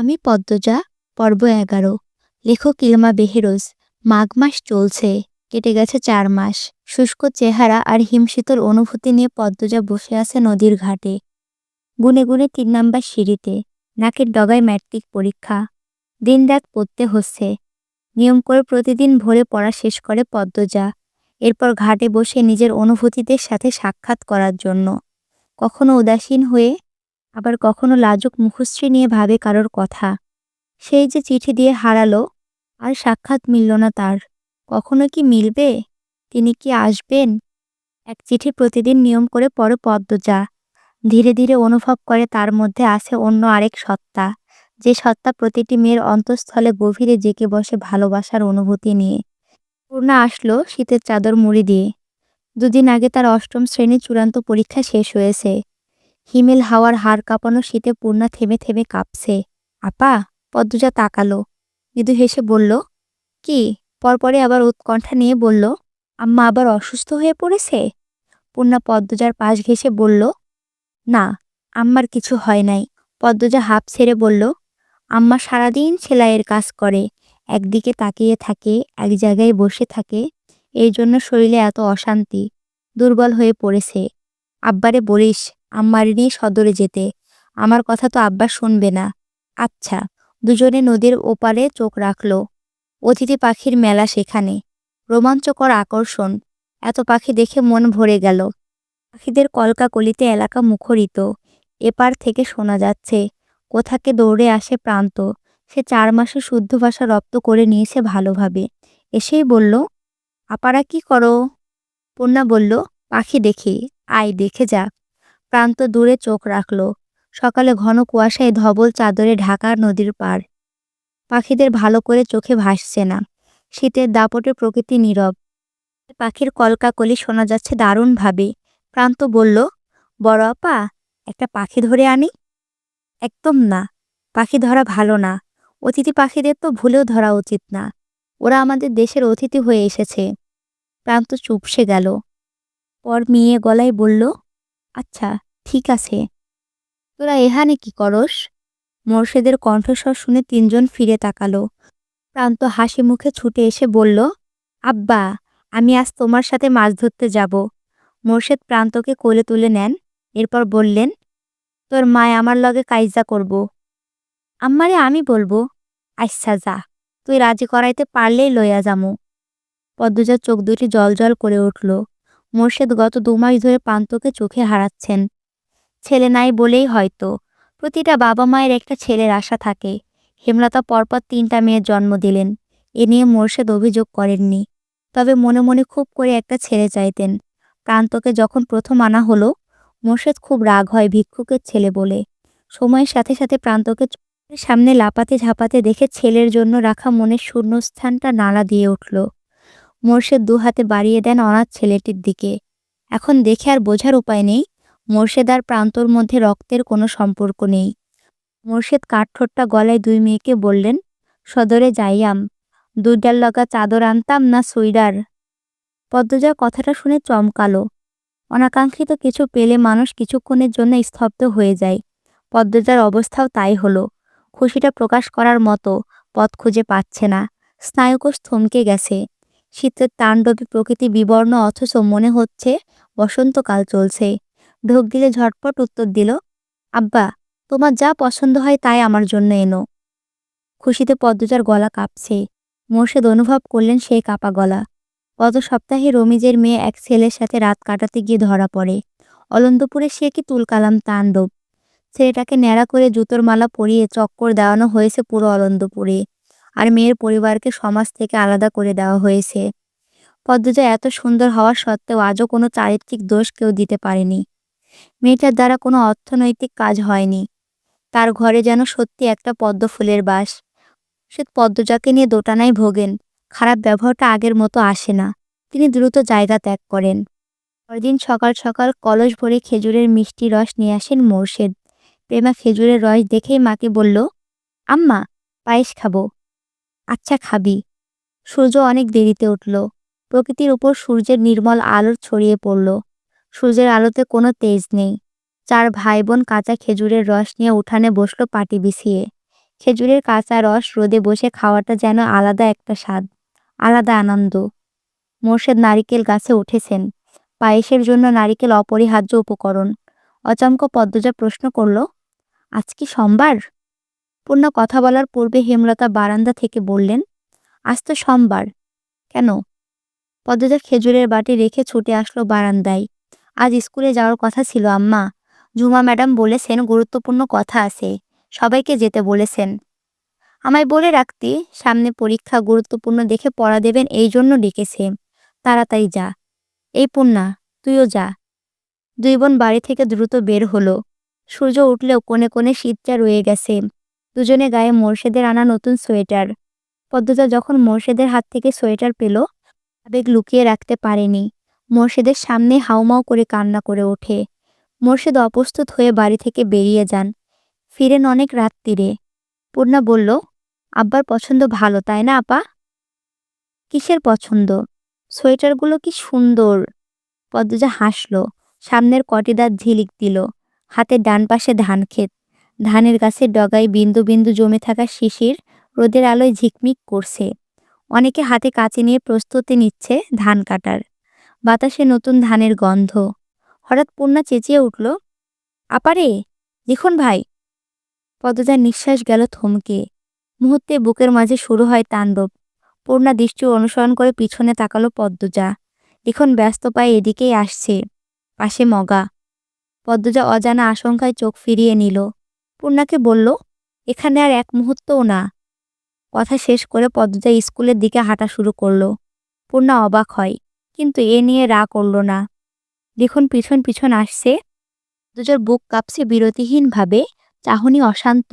আমি পদ্মজা, পর্ব এগারো। লেখক ইলমা বেহেরোজ, মাঘ মাস চলছে, কেটে গেছে চার মাস। শুষ্ক চেহারা আর হিমশীতল অনুভূতি নিয়ে পদ্মজা বসে আছে নদীর ঘাটে। গুনে গুনে তিন নাম্বার সিঁড়িতে, নাকের ডগায় ম্যাট্রিক পরীক্ষা। দিন রাত পড়তে হচ্ছে। নিয়ম করে প্রতিদিন ভোরে পড়া শেষ করে পদ্মজা। এরপর ঘাটে বসে নিজের অনুভূতিদের সাথে সাক্ষাৎ করার জন্য। কখনো উদাসীন হয়ে আবার কখনো লাজুক মুখশ্রী নিয়ে ভাবে কারোর কথা। সেই যে চিঠি দিয়ে হারালো, আর সাক্ষাৎ মিলল না তার। কখনো কি মিলবে? তিনি কি আসবেন? এক চিঠি প্রতিদিন নিয়ম করে পড়ে পদ্মজা। ধীরে ধীরে অনুভব করে তার মধ্যে আছে অন্য আরেক সত্তা। যে সত্তা প্রতিটি মেয়ের অন্তঃস্থলে গভীরে জেঁকে বসে ভালোবাসার অনুভূতি নিয়ে। পূর্ণা আসলো শীতের চাদর মুড়ি দিয়ে। দুদিন আগে তার অষ্টম শ্রেণির চূড়ান্ত পরীক্ষা শেষ হয়েছে। হিমেল হাওয়ার হাড় কাঁপানো শীতে পূর্ণা থেমে থেমে কাঁপছে। আপা, পদ্মজা তাকালো। মৃদু হেসে বলল, কি? পরপরে আবার উৎকণ্ঠা নিয়ে বলল, আম্মা আবার অসুস্থ হয়ে পড়েছে? পূর্ণা পদ্মজার পাশ ঘেসে বলল, না, আম্মার কিছু হয় নাই। পদ্মজা হাফ ছেড়ে বলল, আম্মা সারাদিন সেলাইয়ের কাজ করে, একদিকে তাকিয়ে থাকে, এক জায়গায় বসে থাকে এই জন্য শরীরে এত অশান্তি, দুর্বল হয়ে পড়েছে। আব্বারে বলিস আম্মার নিয়ে সদরে যেতে। আমার কথা তো আব্বা শুনবে না। আচ্ছা দুজনে নদীর ওপারে চোখ রাখল। অতিথি পাখির মেলা সেখানে। রোমাঞ্চকর আকর্ষণ। এত পাখি দেখে মন ভরে গেল। পাখিদের কলকাকলিতে এলাকা মুখরিত। এপার থেকে শোনা যাচ্ছে, কোথাকে দৌড়ে আসে প্রান্ত। সে চার মাসে শুদ্ধ ভাষা রপ্ত করে নিয়েছে ভালোভাবে। এসেই বলল, আপারা কি করো? পূর্ণা বলল, পাখি দেখি, আয়, দেখে যা প্রান্ত দূরে চোখ রাখল। সকালে ঘন কুয়াশায় ধবল চাদরে ঢাকার নদীর পার পাখিদের ভালো করে চোখে ভাসছে না। শীতের দাপটে প্রকৃতি নীরব। পাখির কলকাকলি শোনা যাচ্ছে দারুণভাবে। প্রান্ত বলল, বড় আপা, একটা পাখি ধরে আনি? একদম না। পাখি ধরা ভালো না। অতিথি পাখিদের তো ভুলেও ধরা উচিত না। ওরা আমাদের দেশের অতিথি হয়ে এসেছে। প্রান্ত চুপসে গেল। পর মেয়ে গলায় বলল আচ্ছা ঠিক আছে। তোরা এখানে কি করস? মোর্শেদের কণ্ঠস্বর শুনে তিনজন ফিরে তাকালো। প্রান্ত হাসি মুখে ছুটে এসে বলল, আব্বা, আমি আজ তোমার সাথে মাছ ধরতে যাব। মোর্শেদ প্রান্তকে কোলে তুলে নেন, এরপর বললেন, তোর মায় আমার লগে কাইজা করব। আম্মারে আমি বলব আচ্ছা যা, তুই রাজি করাইতে পারলেই লইয়া যামু। পদ্মজার চোখ দুটি জল জল করে উঠল। মোর্শেদ গত দু মাস ধরে প্রান্তকে চোখে হারাচ্ছেন। ছেলে নাই বলেই হয়তো। প্রতিটা বাবা মায়ের একটা ছেলের আশা থাকে। হেমলতা পরপর তিনটা মেয়ের জন্ম দিলেন। এ নিয়ে মোর্শেদ অভিযোগ করেননি। তবে মনে মনে খুব করে একটা ছেলে চাইতেন। প্রান্তকে যখন প্রথম আনা হলো, মোর্শেদ খুব রাগ হয় ভিক্ষুকের ছেলে বলে। সময়ের সাথে সাথে প্রান্তকে সামনে লাপাতে ঝাপাতে দেখে ছেলের জন্য রাখা মনের শূন্যস্থানটা নালা দিয়ে উঠল। মোর্শেদ দু হাতে বাড়িয়ে দেন অনাথ ছেলেটির দিকে। এখন দেখে আর বোঝার উপায় নেই, মোর্শেদ আর প্রান্তর মধ্যে রক্তের কোনো সম্পর্ক নেই। মোর্শেদ কাঠঠোঁটটা গলায় দুই মেয়েকে বললেন, সদরে যাইয়াম দুইটার লগা চাদর আনতাম না সুইডার? পদ্মজা কথাটা শুনে চমকালো। অনাকাঙ্ক্ষিত কিছু পেলে মানুষ কিছুক্ষণের জন্য স্তব্ধ হয়ে যায়। পদ্মজার অবস্থাও তাই হলো, খুশিটা প্রকাশ করার মতো পথ খুঁজে পাচ্ছে না। স্নায়ুকোষ থমকে গেছে। শীতের তাণ্ডবে প্রকৃতি বিবর্ণ, অথচ মনে হচ্ছে বসন্তকাল চলছে। ঢোক দিলে ঝটপট উত্তর দিল, আব্বা, তোমার যা পছন্দ হয় তাই আমার জন্য এনো। খুশিতে পদ্মজার গলা কাঁপছে। মোর্শেদ অনুভব করলেন সেই কাপা গলা। গত সপ্তাহে রমিজের মেয়ে এক ছেলের সাথে রাত কাটাতে গিয়ে ধরা পড়ে। অলন্দপুরে সে কি তুলকালাম তাণ্ডব? ছেলেটাকে ন্যাড়া করে জুতোর মালা পরিয়ে চক্কর দেওয়ানো হয়েছে পুরো অলন্দপুরে। আর মেয়ের পরিবারকে সমাজ থেকে আলাদা করে দেওয়া হয়েছে। পদ্মজা এত সুন্দর হওয়ার সত্ত্বেও আজও কোনো চারিত্রিক দোষ কেউ দিতে পারেনি। মেয়েটার দ্বারা কোনো অর্থনৈতিক কাজ হয়নি। তার ঘরে যেন সত্যি একটা পদ্ম ফুলের বাস। সে পদ্মজাকে নিয়ে দোটানায় ভোগেন। খারাপ ব্যবহারটা আগের মতো আসে না। তিনি দ্রুত জায়গা ত্যাগ করেন। পরদিন সকাল সকাল কলস ভরে খেজুরের মিষ্টি রস নিয়ে আসেন মোর্শেদ। প্রেমা খেজুরের রস দেখেই মাকে বলল, আম্মা, পায়েস খাব। আচ্ছা খাবি। সূর্য অনেক দেরিতে উঠল। প্রকৃতির উপর সূর্যের নির্মল আলোর ছড়িয়ে পড়ল। সূর্যের আলোতে কোনো তেজ নেই। চার ভাই বোন কাঁচা খেজুরের রস নিয়ে উঠানে বসল পাটি বিছিয়ে। খেজুরের কাঁচা রস রোদে বসে খাওয়াটা যেন আলাদা একটা স্বাদ, আলাদা আনন্দ। মোর্শেদ নারিকেল গাছে উঠেছেন। পায়েসের জন্য নারিকেল অপরিহার্য উপকরণ। অচমক পদ্মজা প্রশ্ন করল, আজ কি সোমবার? পূর্ণ কথা বলার পূর্বে হেমলতা বারান্দা থেকে বললেন, আজ তো সোমবার। কেন? পদ্মজা খেজুরের বাটি রেখে ছুটে আসলো বারান্দায়। আজ স্কুলে যাওয়ার কথা ছিল, আম্মা, জুমা ম্যাডাম বলেছেন গুরুত্বপূর্ণ কথা আছে। সবাইকে যেতে বলেছেন। আমায় বলে রাখতে সামনে পরীক্ষা গুরুত্বপূর্ণ দেখে পড়া দেবেন, এই জন্য ডেকেছে। তাড়াতাড়ি যা। এই পূর্ণা, তুইও যা। দুই বোন বাড়ি থেকে দ্রুত বের হলো। সূর্য উঠলেও কোণে কোণে শীতটা রয়ে গেছে। দুজনে গায়ে মোর্শেদের আনা নতুন সোয়েটার। পদ্মজা যখন মোর্শেদের হাত থেকে সোয়েটার পেল, আবেগ লুকিয়ে রাখতে পারেনি। মোর্শেদের সামনে হাউমাউ করে কান্না করে ওঠে। মোর্শেদ অপ্রস্তুত হয়ে বাড়ি থেকে বেরিয়ে যান। ফিরেন অনেক রাত্রিরে পূর্ণা বলল, আব্বার পছন্দ ভালো, তাই না আপা? কিসের পছন্দ? সোয়েটারগুলো কি সুন্দর? পদ্মজা হাসল, সামনের কটি দাঁত ঝিলিক দিল হাতে ডান পাশে ধান ক্ষেত ধানের গাছের ডগায় বিন্দু বিন্দু জমে থাকা শিশির রোদের আলোয় ঝিকমিক করছে। অনেকে হাতে কাঁচি নিয়ে প্রস্তুতি নিচ্ছে ধান কাটার। বাতাসে নতুন ধানের গন্ধ। হঠাৎ পূর্ণা চেঁচিয়ে উঠল, আপারে দেখুন ভাই। পদজার নিঃশ্বাস গেল থমকে। মুহূর্তে বুকের মাঝে শুরু হয় তাণ্ডব। পূর্ণা দৃষ্টি অনুসরণ করে পিছনে তাকালো পদ্মজা। এখন ব্যস্ত পায়ে এদিকেই আসছে, পাশে মগা। পদ্মজা অজানা আশঙ্কায় চোখ ফিরিয়ে নিল। পূর্ণাকে বলল, এখানে আর এক মুহূর্তও না। কথা শেষ করে পদ্মজা স্কুলের দিকে হাঁটা শুরু করল। পূর্ণা অবাক হয়, কিন্তু এ নিয়ে রা করল না। দেখুন পিছন পিছন আসছে। দুজোর বুক কাঁপছে বিরতিহীনভাবে। চাহনি অশান্ত।